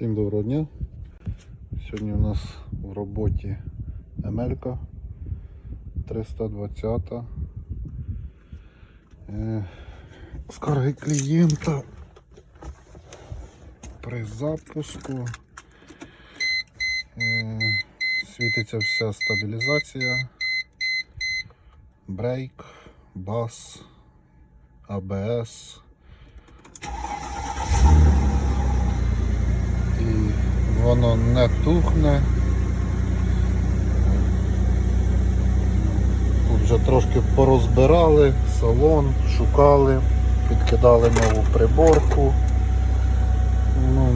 Всім доброго дня. Сьогодні у нас в роботі Емелька 320. Е, Скарги клієнта при запуску. Е, Світиться вся стабілізація, брейк, бас, АБС. і воно не тухне. Тут вже трошки порозбирали салон, шукали, підкидали нову приборку. Ну,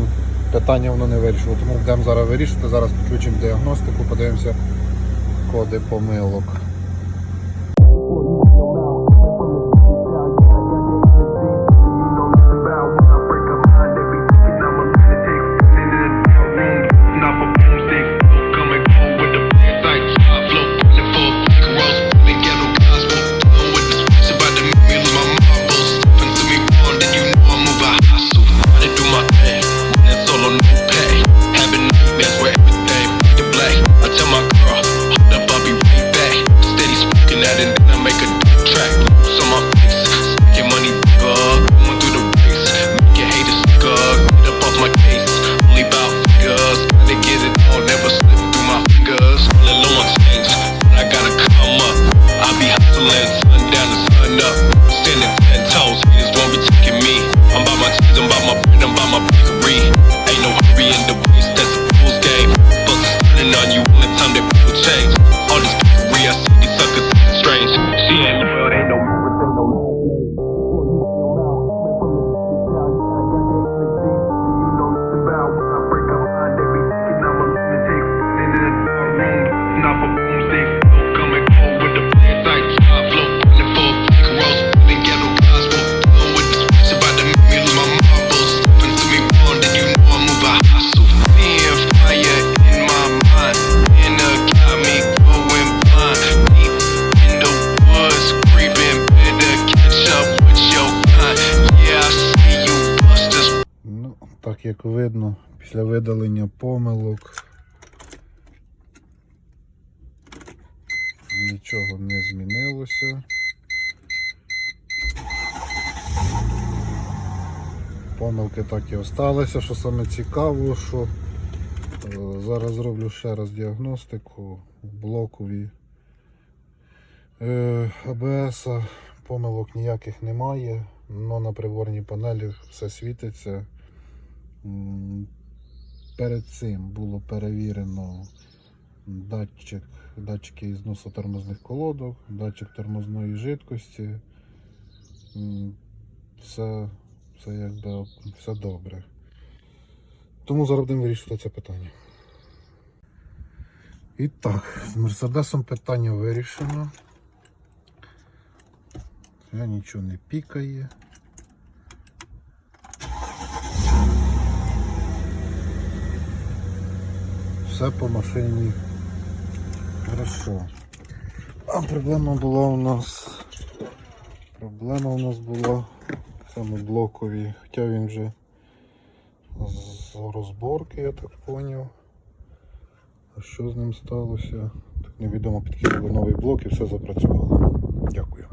питання воно не вирішило, тому будемо зараз вирішити. Зараз підключимо діагностику, подивимося коди помилок. That and then I make a track. Lose on my face, get money bigger. Going through the race, make your haters sicker. Get up off my case, only bout figures. Gotta get it all, never slip through my fingers. Feeling low on change, but I gotta come up. I be hustling, sun down and sun up. Standing ten toes, haters won't be taking me. I'm by my cheese, I'm by my bread, I'm by my bakery. Ain't no hurry in the race, that's a fool's game. Stunning on you all the time that people change. Як видно, після видалення помилок нічого не змінилося. Помилки так і осталися, що саме цікаво, що е, зараз зроблю ще раз діагностику в блокові е, АБС. Помилок ніяких немає, але на приборній панелі все світиться. Перед цим було перевірено датчик, датчики зносу тормозних колодок, датчик тормозної жидкості. Все, все якби все добре. Тому зараз будемо вирішувати це питання. І так, з Мерседесом питання вирішено. Вже нічого не пікає. Все по машині хорошо. А проблема була у нас. Проблема у нас була в цьому блокові, хоча він вже з розборки, я так зрозумів. А що з ним сталося? Так невідомо підкинули новий блок і все запрацювало. Дякую.